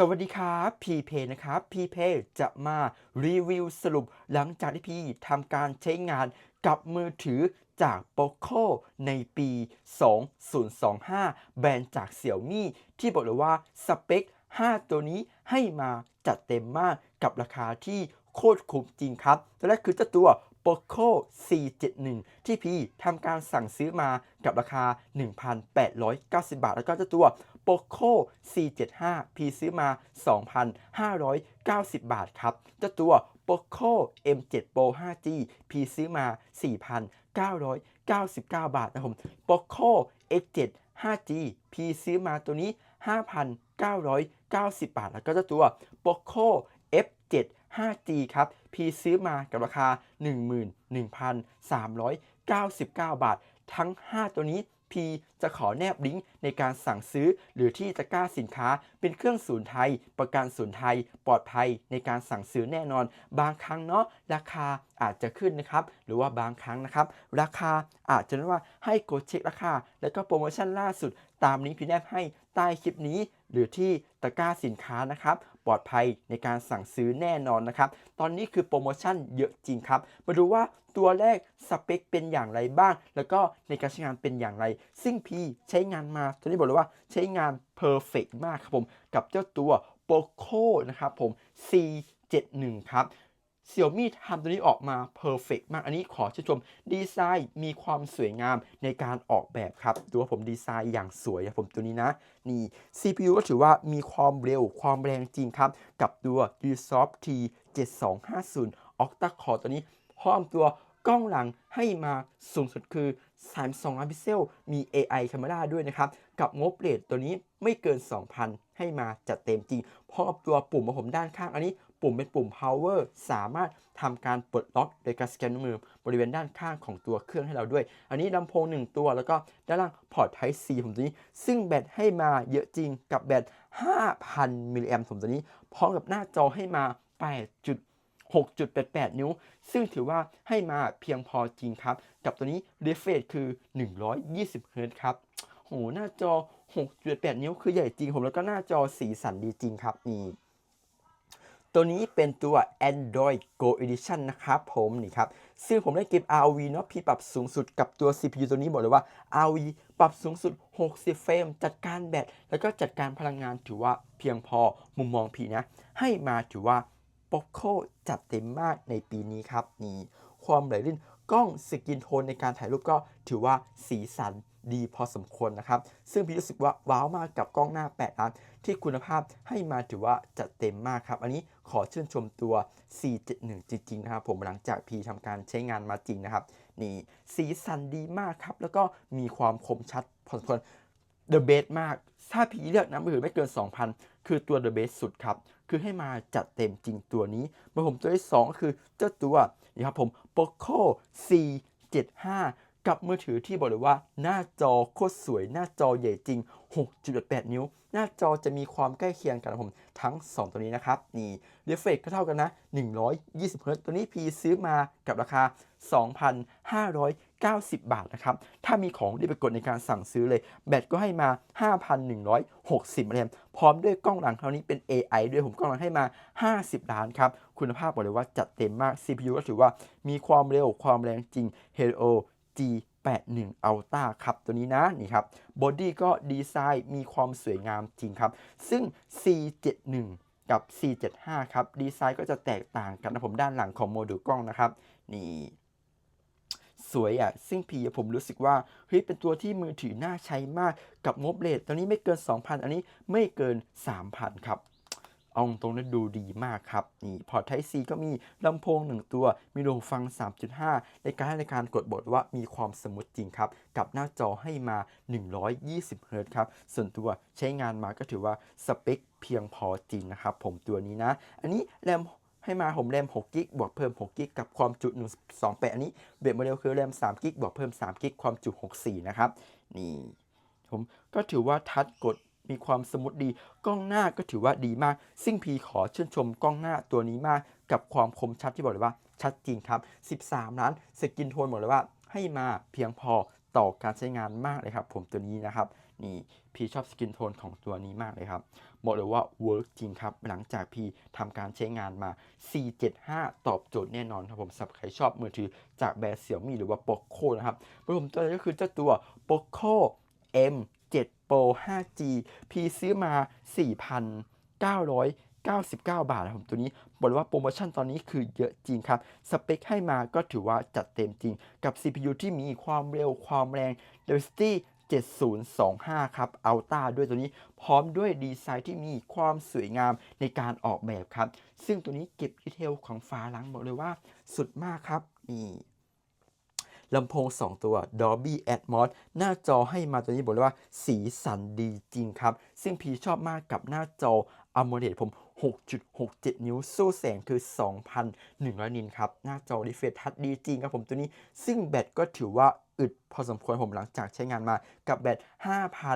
สวัสดีครับพีเพนะครับ พีเพจะมารีวิวสรุปหลังจากที่พี่ทำการใช้งานกับมือถือจาก POCO ในปี 2025 แบรนด์จากเสี่ยวมี่ที่บอกเลยว่าสเปค 5 ตัวนี้ให้มาจัดเต็มมากกับราคาที่โคตรคุ้มจริงครับตัวแรกคือเจ้าตัว POCO C71 ที่พี่ทำการสั่งซื้อมากับราคา 1,890 บาท แล้วก็เจ้าตัว POCO C75 พี่ซื้อมา 2,590 บาทครับเจ้าตัว POCO M7 Pro 5G พี่ซื้อมา 4,999 บาทนะครับผม POCO X7 5G พี่ซื้อมาตัวนี้ 5,990 บาท แล้วก็เจ้าตัว POCO F7 5G ครับ พี่ซื้อมากับราคา 11,399 บาท ทั้ง 5 ตัวนี้ พีจะขอแนบลิงก์ในการสั่งซื้อ หรือที่ตะกร้าสินค้า เป็นเครื่องศูนย์ไทย ประกันศูนย์ไทย ปลอดภัยในการสั่งซื้อแน่นอน บางครั้งเนาะราคาอาจจะขึ้นนะครับ หรือว่าบางครั้งนะครับ ราคาอาจจะเรียกว่าให้กดเช็คราคา แล้วก็โปรโมชั่นล่าสุด ตามลิงก์พี่แนบให้ใต้คลิปนี้ หรือที่ตะกร้าสินค้านะครับ ปลอดภัยในการสั่งซื้อแน่นอนนะครับ ตอนนี้คือโปรโมชั่นเยอะจริงครับ มาดูว่าตัวแรกสเปคเป็นอย่างไรบ้าง แล้วก็ในการใช้งานเป็นอย่างไร ซึ่งพีใช้งานมาตอนนี้บอกเลยว่าใช้งานเพอร์เฟกมากครับผม กับเจ้าตัว POCO นะครับผม C71 ครับ เสี่ยวมี่ทำตัวนี้ออกมาเพอร์เฟกมาก อันนี้ขอชื่นชม ดีไซน์มีความสวยงามในการออกแบบครับตัวผมดีไซน์อย่างสวยครับผมตัวนี้นะ นี่ CPU ก็ถือว่ามีความเร็วความแรงจริงครับ กับตัว Usoft T 7250 Octa Core ตัวนี้พร้อมตัวกล้องหลังให้มาสูงสุดคือ 32ล้านพิกเซล มี AI Camera ด้วยนะครับ กับงบเรทตัวนี้ไม่เกิน 2,000 ให้มาจัดเต็มจริงพร้อมกับตัวปุ่มของผมด้านข้างอันนี้ ปุ่มเป็นปุ่ม power สามารถทำการปลดล็อกโดยการสแกนมือบริเวณด้านข้างของตัวเครื่องให้เราด้วย อันนี้ลำโพง 1 ตัวแล้วก็ด้านล่างพอร์ต Type C ผมตัวนี้ ซึ่งแบตให้มาเยอะจริงกับแบต 5,000 มิลลิแอมผมตัวนี้ พร้อมกับหน้าจอให้มา 8 6.88 นิ้ว ซึ่งถือว่าให้มาเพียงพอจริงครับ กับตัวนี้ refresh คือ 120 Hz ครับ โห หน้าจอ 6.8 นิ้วคือใหญ่จริงผมแล้วก็หน้าจอสีสันดีจริงครับ นี่ ตัวนี้เป็นตัว Android Go Edition นะครับผมนี่ครับ ซึ่งผมได้เก็บ RV เนาะพี่ปรับสูงสุดกับตัว CPU ตัวนี้บอกเลยว่า RV ปรับสูงสุด 60 เฟรม จัดการแบต แล้วก็จัดการพลังงานถือว่าเพียงพอมุมมองพี่นะ ให้มาถือว่า POCO จัดเต็มมากในปีนี้ครับนี่ความไหลลื่น กล้องสกินโทนในการถ่ายรูปก็ถือว่าสีสันดีพอสมควรนะครับ ซึ่งพี่รู้สึกว่าว้าวมากกับกล้องหน้า 8 ล้าน ที่คุณภาพให้มาถือว่าจัดเต็มมากครับ อันนี้ขอชื่นชมตัว C71 จริง ๆ นะครับ ผมหลังจากพี่ทำการใช้งานมาจริงนะครับ นี่สีสันดีมากครับ แล้วก็มีความคมชัดพอสมควร The Best มาก ถ้าพี่เลือกนะมือถือไม่เกิน 2,000 คือตัว The Best สุดครับ คือให้มาจัดเต็มจริงตัวนี้มาผมตัวที่ 2 คือเจ้าตัวนี่ครับผม POCO C75 กับมือถือที่บอกเลยว่า หน้าจอโคตรสวย หน้าจอใหญ่จริง 6.8 นิ้ว หน้าจอจะมีความใกล้เคียงกันผมทั้ง 2 ตัวนี้นะครับ นี่ refresh ก็เท่ากันนะ 120 Hz ตัวนี้พีซื้อมากับราคา 2,590 บาทนะครับ ถ้ามีของรีบไปกดในการสั่งซื้อเลย แบตก็ให้มา 5,160แรมพร้อมด้วยกล้องหลังคราวนี้เป็น AI ด้วยผมกล้องหลังให้มา 50 ล้านครับ คุณภาพบอกเลยว่าจัดเต็มมาก CPU ก็ถือว่ามีความเร็วความแรงจริง Helio G81 Ultra ครับ ตัวนี้นะ นี่ครับบอดี้ก็ดีไซน์มีความสวยงามจริงครับ ซึ่ง C71 กับ C75 ครับ ดีไซน์ก็จะแตกต่างกันนะผมด้านหลังของโมดูลกล้องนะครับ นี่ สวยอะ ซึ่งพีผมรู้สึกว่า เฮ้ย เป็นตัวที่มือถือน่าใช้มากกับงบเลทตอนนี้ไม่เกิน 2,000 อันนี้ไม่เกิน 3,000 ครับ เอาตรงนั้นดูดีมากครับ นี่พอร์ต Type C ก็มีลำโพง 1 ตัว มีหูฟัง 3.5 ในการให้ในการกดบทว่ามีความสมูทจริงครับ กับหน้าจอให้มา 120เฮิรตครับ ส่วนตัวใช้งานมาก็ถือว่าสเปคเพียงพอจริงนะครับ ผมตัวนี้นะ อันนี้แรมให้มาผมแรม6กิกบวกเพิ่ม 6กิกกับความจุ128 อันนี้เบสโมเดลคือแรม3กิกบวกเพิ่ม3กิกความจุ64 นะครับ นี่ ผมก็ถือว่าทัชกด มีความสมูทดี กล้องหน้าก็ถือว่าดีมากซึ่งพีขอชื่นชมกล้องหน้าตัวนี้มาก กับความคมชัดที่บอกเลยว่าชัดจริงครับ 13 ล้านสกินโทนบอกเลยว่า ให้มาเพียงพอต่อการใช้งานมากเลยครับ ผมตัวนี้นะครับนี่พี่ชอบสกินโทนของตัวนี้มากเลยครับบอกเลยว่าเวิร์กจริงครับ หลังจากพี่ทำการใช้งานมา 475 ตอบโจทย์แน่นอนครับผมสำหรับใครชอบมือถือจากแบรนด์เสี่ยมี่หรือว่า Poco นะครับผมตัวนี้ก็คือเจ้าตัว Poco M Pro 5G พี่ซื้อมา 4,999 บาทนะครับผมตัวนี้บอกเลยว่าโปรโมชั่นตอนนี้คือเยอะจริงครับ สเปคให้มาก็ถือว่าจัดเต็มจริง กับ CPU ที่มีความเร็วความแรง Dimensity 7025 ครับ Ultra ด้วยตัวนี้พร้อมด้วยดีไซน์ที่มีความสวยงามในการออกแบบครับ ซึ่งตัวนี้เก็บดีเทลของฝาหลังบอกเลยว่าสุดมากครับนี่ ลำโพง 2 ตัว Dolby Atmos หน้าจอให้มาตัวนี้บอกเลยว่าสีสันดีจริงครับ ซึ่งพีชอบมากกับหน้าจอ AMOLED ผม 6.67 นิ้วสู้แสงคือ 2,100 นิตครับ หน้าจอดีเฟรชทัชดีจริงครับผมตัวนี้ ซึ่งแบตก็ถือว่าอึดพอสมควรผมหลังจากใช้งานมากับแบต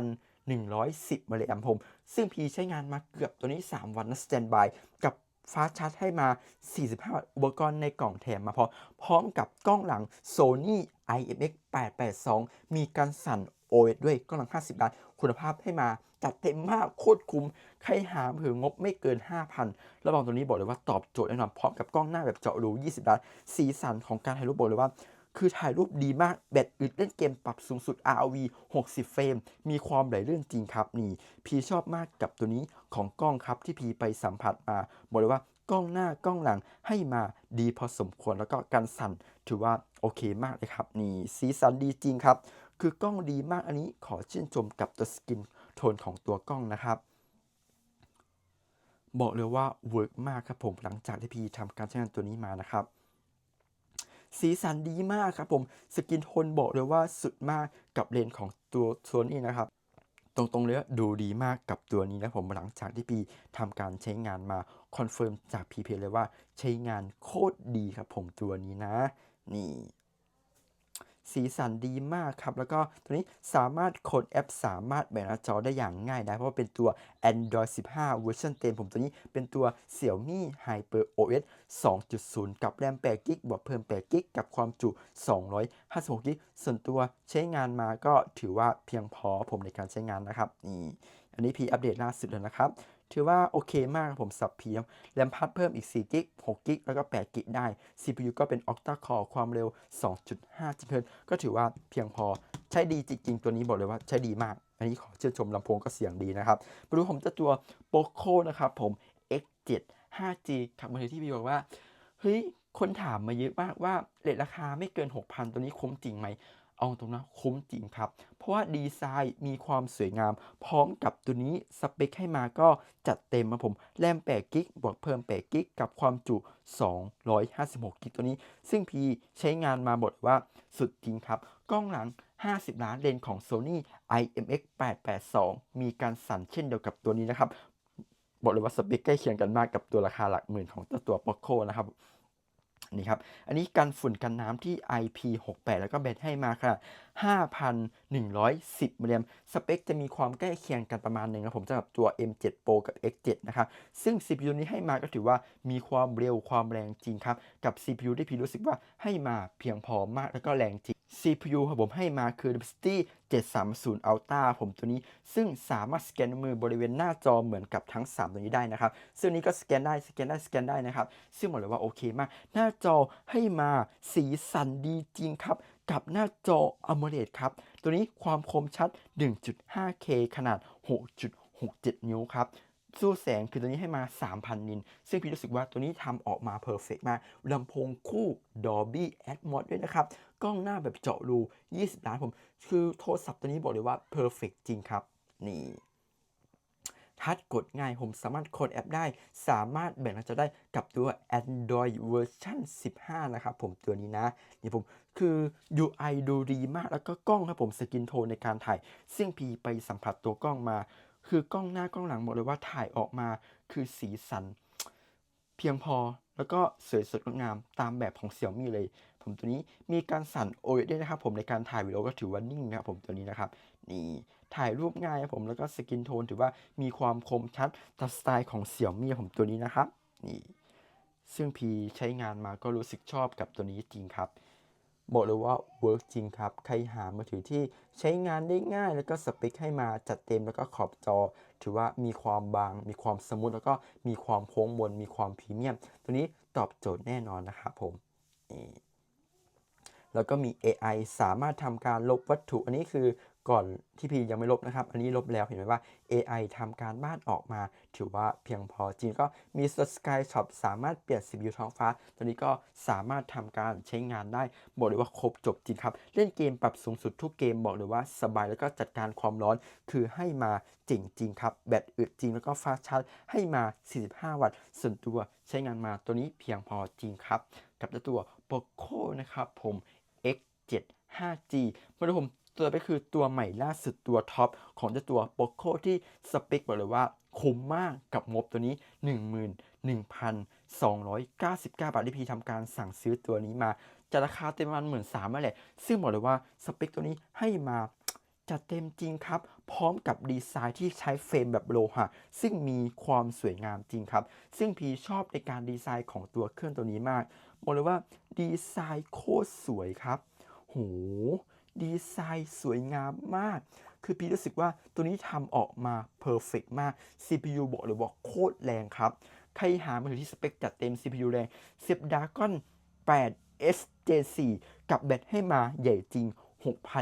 5,110มิลลิแอมป์ผม ซึ่งพีใช้งานมาเกือบตัวนี้ 3 วันนะสแตนบาย กับ ฟาสชาร์จให้มา 45 วัตต์อุปกรณ์ในกล่องแถมมาพร้อมพร้อมกับกล้องหลัง Sony IMX 882 มีการสั่น OLED ด้วยกล้องหลัง 50 ล้าน คุณภาพให้มาจัดเต็มมากโคตรคุ้ม ใครหาเผื่องบไม่เกิน 5,000ระหว่างตัวนี้บอกเลยว่าตอบโจทย์แน่นอนพร้อมกับกล้องหน้าแบบเจาะรู 20 ล้าน สีสันของการถ่ายรูปบอกเลยว่า คือถ่ายรูปดีมากแบตอึดเล่นเกมปรับสูงสุด ROV 60 เฟรม มีความไหลลื่นจริงครับนี่พีชอบมากกับตัวนี้ของกล้องครับที่พีไปสัมผัสมาบอกเลยว่ากล้องหน้ากล้องหลังให้มาดีพอสมควรแล้วก็การสั่นถือว่าโอเคมากเลยครับนี่สีสันดีจริงครับ คือกล้องดีมากอันนี้ขอชื่นชมกับตัวสกินโทนของตัวกล้องนะครับบอกเลยว่าเวิร์กมากครับผมหลังจากที่พีทำการใช้งานตัวนี้มานะครับ สีสันดีมากครับผม สกินโทนบอกเลยว่าสุดมากกับเลนส์ของตัวตัวนี้นะครับ ตรงๆเลยดูดีมากกับตัวนี้นะผมหลังจากที่พีทำการใช้งานมาคอนเฟิร์มจากพีเพเลยว่าใช้งานโคตรดีครับผมตัวนี้นะ นี่ สีสันดีมากครับ แล้วก็ตัวนี้สามารถโคดแอป สามารถแบ่งหน้าจอได้อย่างง่ายได้ เพราะว่าเป็นตัว Android 15 เวอร์ชันเต็มผมตัวนี้เป็นตัว Xiaomi Hyper OS 2.0 กับแรม8กิกบวกเพิ่ม8กิกกับความจุ 256กิกส่วนตัวใช้งานมาก็ถือว่าเพียงพอผมในการใช้งานนะครับนี่อันนี้พีอัปเดตล่าสุดแล้วนะครับ ถือว่าโอเคมากครับผมสับเพียงแรมพัดเพิ่มอีก4กิก6กิกแล้วก็8กิกได้ CPU ก็เป็น Octa Core ความเร็ว 2.5 GHz ก็ถือว่าเพียงพอใช้ดีจริงๆตัวนี้บอกเลยว่าใช้ดีมาก อันนี้ขอเชื่นชมลำโพงก็เสียงดีนะครับมาดูผมจะตัว Poco นะครับผม X7 5G ครับมือถือที่พี่บอกว่าเฮ้ยคนถามมาเยอะมากว่าเรทราคาไม่เกิน 6,000 ตัวนี้คุ้มจริงไหม เอาตรงนะคุ้มจริงครับ เพราะว่าดีไซน์มีความสวยงาม พร้อมกับตัวนี้สเปคให้มาก็จัดเต็มมาผมแรม8กิกบวกเพิ่ม8กิกกับความจุ 256กิกตัวนี้ ซึ่งพีใช้งานมาบทว่าสุดจริงครับ กล้องหลัง 50 ล้านเลนของ Sony IMX 882 มีการสั่นเช่นเดียวกับตัวนี้นะครับ บอกเลยว่าสเปคใกล้เคียงกันมากกับตัวราคาหลักหมื่นของตัวตัว Poco นะครับ นี่ครับ อันนี้กันฝุ่นกันน้ำที่ IP68 แล้วก็เบตให้มาค่ะ5,110มิลลิแอมสเปคจะมีความใกล้เคียงกันประมาณหนึ่งนะผมสำหรับตัว M7 Pro กับ X7 นะครับ ซึ่ง CPU นี้ให้มาก็ถือว่ามีความเร็วความแรงจริงครับ กับ CPU ที่พี่รู้สึกว่าให้มาเพียงพอมากแล้วก็แรงจริง CPU ครับผมให้มาคือ Dimensity 730 Ultra ผมตัวนี้ ซึ่งสามารถสแกนมือบริเวณหน้าจอเหมือนกับทั้ง 3 ตัวนี้ได้นะครับ ซึ่งนี้ก็สแกนได้สแกนได้สแกนได้นะครับ ซึ่งบอกเลยว่าโอเคมาก หน้าจอให้มาสีสันดีจริงครับ กับหน้าจอ AMOLED ครับ ตัวนี้ความคมชัด 1.5K ขนาด 6.67 นิ้วครับสู้แสงคือตัวนี้ให้มา 3,000 นิน ซึ่งพี่รู้สึกว่าตัวนี้ทำออกมาเพอร์เฟกมากลำโพงคู่ Dolby Atmos ด้วยนะครับ กล้องหน้าแบบเจาะรู 20 ล้านผม คือโทรศัพท์ตัวนี้บอกเลยว่าเพอร์เฟกจริงครับ นี่ ทัดกดง่าย ผมสามารถโคดแอปได้ สามารถแบ่งหน้าจอได้กับตัว Android เวอร์ชัน15 นะครับผมตัวนี้นะนี่ผมคือ UI ดูดีมากแล้วก็กล้องครับผมสกินโทนในการถ่ายซึ่งพีไปสัมผัสตัวกล้องมา คือกล้องหน้ากล้องหลังบอกเลยว่าถ่ายออกมาคือสีสัน เพียงพอแล้วก็สวยสดงดงามตามแบบของ Xiaomi เลย ผมตัวนี้มีการสั่นโอเด้วยนะครับผมในการถ่ายวิดีโอก็ถือว่านิ่งนะครับผมตัวนี้นะครับนี่ ถ่ายรูปง่ายครับผมแล้วก็สกินโทนถือว่ามีความคมชัดตามสไตล์ของ Xiaomi ผมตัวนี้นะครับนี่ซึ่งพีใช้งานมาก็รู้สึกชอบกับตัวนี้จริงครับ บอกเลยว่าเวิร์กจริงครับ ใครหามือถือที่ใช้งานได้ง่าย แล้วก็สเปคให้มาจัดเต็มแล้วก็ขอบจอ ถือว่ามีความบาง มีความสมูทแล้วก็มีความโค้งมนมีความพรีเมียม ตัวนี้ตอบโจทย์แน่นอนนะครับผมนี่แล้วก็มี AI สามารถทำการลบวัตถุ อันนี้คือ ก่อนที่พียังไม่ลบนะครับ อันนี้ลบแล้วเห็นไหมว่า AI ทำการบ้านออกมา ถือว่าเพียงพอจริงก็มี Sky Shop สามารถเปลี่ยน CPU ท้องฟ้า ตัวนี้ก็สามารถทำการใช้งานได้บอกเลยว่าครบจบจริงครับ เล่นเกมปรับสูงสุดทุกเกมบอกเลยว่าสบายแล้วก็จัดการความร้อนคือให้มาเจ๋งจริงครับ แบตอึดจริงแล้วก็ฟาชาร์จให้มา 45 วัตต์ส่วนตัวใช้งานมาตัวนี้เพียงพอจริงครับ กับตัว Poco นะครับผม X7 5G มาดูผม ตัวไปคือตัวใหม่ล่าสุดตัวท็อปของเจ้าตัว Poco ที่สเปคบอกเลยว่าคุ้มมากกับงบตัวนี้ 11,299 บาทที่พีทำการสั่งซื้อตัวนี้มาจะราคาเต็มประมันหมื่นสามแหละ ซึ่งบอกเลยว่าสเปคตัวนี้ให้มาจัดเต็มจริงครับ พร้อมกับดีไซน์ที่ใช้เฟรมแบบโลหะ ซึ่งมีความสวยงามจริงครับ ซึ่งพีชอบในการดีไซน์ของตัวเครื่องตัวนี้มาก บอกเลยว่าดีไซน์โคตรสวยครับ โห ดีไซน์สวยงามมาก คือพี่รู้สึกว่าตัวนี้ทำออกมาเพอร์เฟกมาก CPU บอกเลยว่าโคตรแรงครับ ใครหามือถือที่สเปคจัดเต็ม CPU แรงเสียบดากอน8 SJ4 กับแบตให้มาใหญ่จริง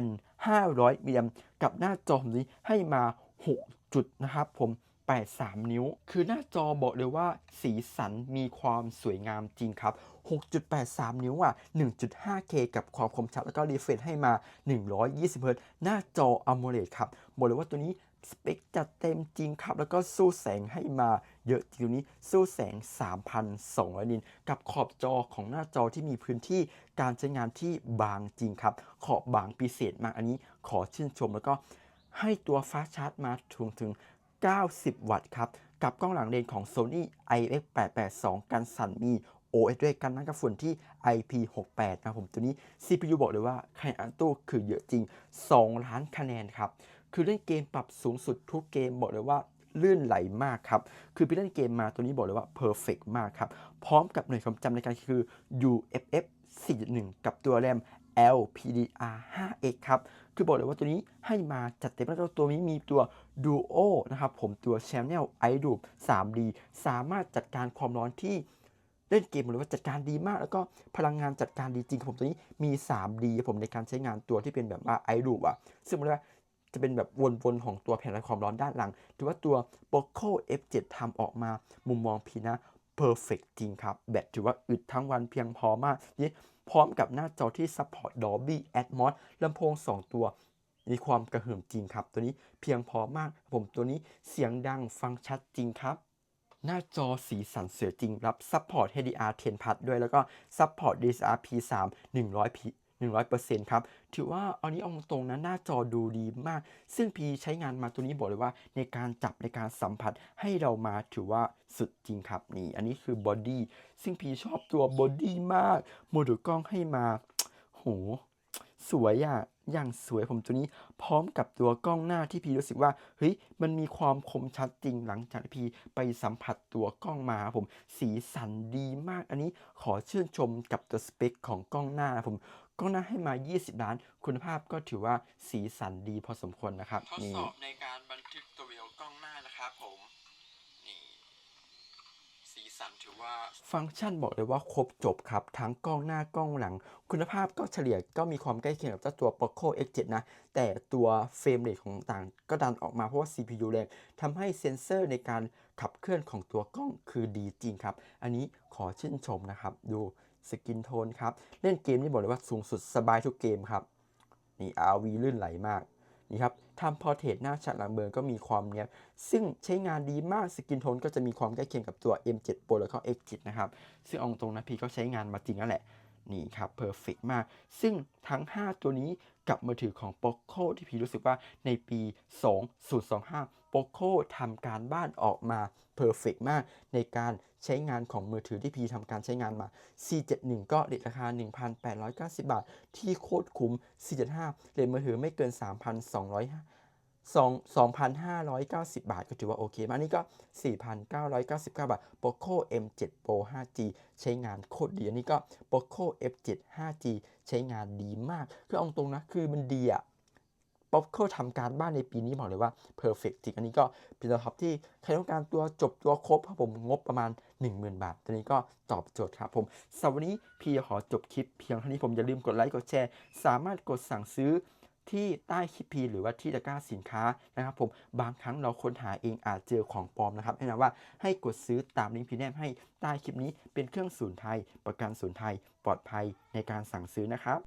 6,500มิลลิแอมกับหน้าจอผมนี้ให้มา 6 จุดนะครับผม 83 นิ้ว คือหน้าจอบอกเลยว่าสีสันมีความสวยงามจริงครับ 6.83 นิ้วอะ 1.5K กับความคมชัดแล้วก็รีเฟรชให้มา 120 Hz หน้าจอ AMOLED ครับ บอกเลยว่าตัวนี้สเปคจัดเต็มจริงครับ แล้วก็สู้แสงให้มาเยอะจริงนี้สู้แสง 3,200 นิน กับขอบจอของหน้าจอที่มีพื้นที่การใช้งานที่บางจริงครับ ขอบบางพิเศษมากอันนี้ขอชื่นชมแล้วก็ให้ตัวฟ้าชาร์จมาถึงถึง 90 วัตต์ครับ กับกล้องหลังเลนของ Sony IF882 กันสั่นมี OS ด้วยกันน้ำกับฝุ่นที่ IP68 นะผมตัวนี้ CPU บอกเลยว่าใครอันตู้คือเยอะจริง 2 ล้านคะแนนครับ คือเล่นเกมปรับสูงสุดทุกเกมบอกเลยว่าลื่นไหลมากครับ คือพี่เล่นเกมมาตัวนี้บอกเลยว่าเพอร์เฟกมากครับ พร้อมกับหน่วยความจำในการคือ UFF 4.1 กับตัวแรม LPDR 5X ครับ คือบอกเลยว่าตัวนี้ให้มาจัดเต็มแล้วตัวนี้มีตัว Duo นะครับผมตัว Channel i d o 3D สามารถจัดการความร้อนที่เล่นเกมหรือว่าจัดการดีมาก แล้วก็พลังงานจัดการดีจริงครับผมตัวนี้มี 3D ครับผมในการใช้งานตัวที่เป็นแบบว่า i d o อะซึ่งมันว่าจะเป็นแบบวนๆของตัวแผ่นระความร้อนด้านหลัง ถือว่าตัว Poco F7 ทำออกมามุมมองพีนะ เพอร์เฟกจริงครับ แบตถือว่าอึดทั้งวันเพียงพอมากนี่พร้อมกับหน้าจอที่ซัพพอร์ต Dolby Atmos ลำโพง 2 ตัว มีความกระหึ่มจริงครับ ตัวนี้เพียงพอมาก ผมตัวนี้เสียงดังฟังชัดจริงครับ หน้าจอสีสันเสือจริงรับซัพพอร์ต HDR 10พัทด้วยแล้วก็ซัพพอร์ต DSR P3 100%ครับถือว่าอันนี้เอาตรงนะหน้าจอดูดีมาก ซึ่งพีใช้งานมาตัวนี้บอกเลยว่าในการจับในการสัมผัสให้เรามาถือว่าสุดจริงครับนี่ อันนี้คือบอดี้ซึ่งพีชอบตัวบอดี้มากโมดูลกล้องให้มาโหสวยอะอย่างสวยผมตัวนี้พร้อมกับตัวกล้องหน้าที่พีรู้สึกว่าเฮ้ยมันมีความคมชัดจริงหลังจากพีไปสัมผัสตัวกล้องมาครับผมสีสันดีมากอันนี้ขอชื่นชมกับตัวสเปคของกล้องหน้าผม กล้องหน้าให้มา 20 ล้าน คุณภาพก็ถือว่าสีสันดีพอสมควรนะครับทดนี่สอบในการบันทึกตัววิดีโอกล้องหน้านะครับผมนี่สีสันถือว่าฟังก์ชันบอกเลยว่าครบจบครับ ทั้งกล้องหน้ากล้องหลัง คุณภาพก็เฉลี่ยก็มีความใกล้เคียงกับเจ้าตัว Poco X7 นะ แต่ตัวเฟรมเรทของต่างก็ดันออกมาเพราะว่า CPU แรงทำให้เซ็นเซอร์ในการขับเคลื่อนของตัวกล้องคือดีจริงครับ อันนี้ขอชื่นชมนะครับดู สกินโทนครับ เล่นเกมนี่บอกเลยว่าสูงสุดสบายทุกเกมครับ นี่ RV ลื่นไหลมากนี่ครับทำพอร์เทรตหน้าชัดหลังเบิร์นก็มีความเนี้ยซึ่งใช้งานดีมากสกินโทนก็จะมีความใกล้เคียงกับตัว M7 Pro แล้วก็ X7 นะครับ ซึ่งองตรงนะพี่ก็ใช้งานมาจริงแล้วแหละ นี่ครับเพอร์เฟกมาก ซึ่งทั้ง 5 ตัวนี้กับมือถือของ Poco ที่พี่รู้สึกว่าในปี 2025 Poco ทำการบ้านออกมาเพอร์เฟกมาก ในการใช้งานของมือถือที่พี่ทำการใช้งานมา C71 ก็เรทราคา 1,890 บาท ที่โคตรคุ้ม C75 เรทมือถือไม่เกิน 3,200 2,590 บาท ก็ถือว่าโอเคมากอันนี้ก็ 4,999 บาท Poco M7 Pro 5G ใช้งานโคตรดีอันนี้ก็ Poco F7 5G ใช้งานดีมาก คือเอาตรงนะ คือมันดีอะ Poco ทำการบ้านในปีนี้บอกเลยว่า perfect จริง อันนี้ก็เป็นตัวท็อปที่ใครต้องการตัวจบตัวครบครับผมงบประมาณ 10,000 บาท ตัวนี้ก็ตอบโจทย์ครับผมสำหรับวันนี้พี่ขอจบคลิปเพียงเท่านี้ผมอย่าลืมกดไลค์กดแชร์ สามารถกดสั่งซื้อ ที่ใต้คลิปพีหรือว่าที่ตะกร้าสินค้านะครับผมบางครั้งเราค้นหาเองอาจเจอของปลอมนะครับแนะนำว่าให้กดซื้อตามลิงก์พีแนมให้ใต้คลิปนี้เป็นเครื่องสูนไทย ประกันสูนไทย ปลอดภัยในการสั่งซื้อนะครับ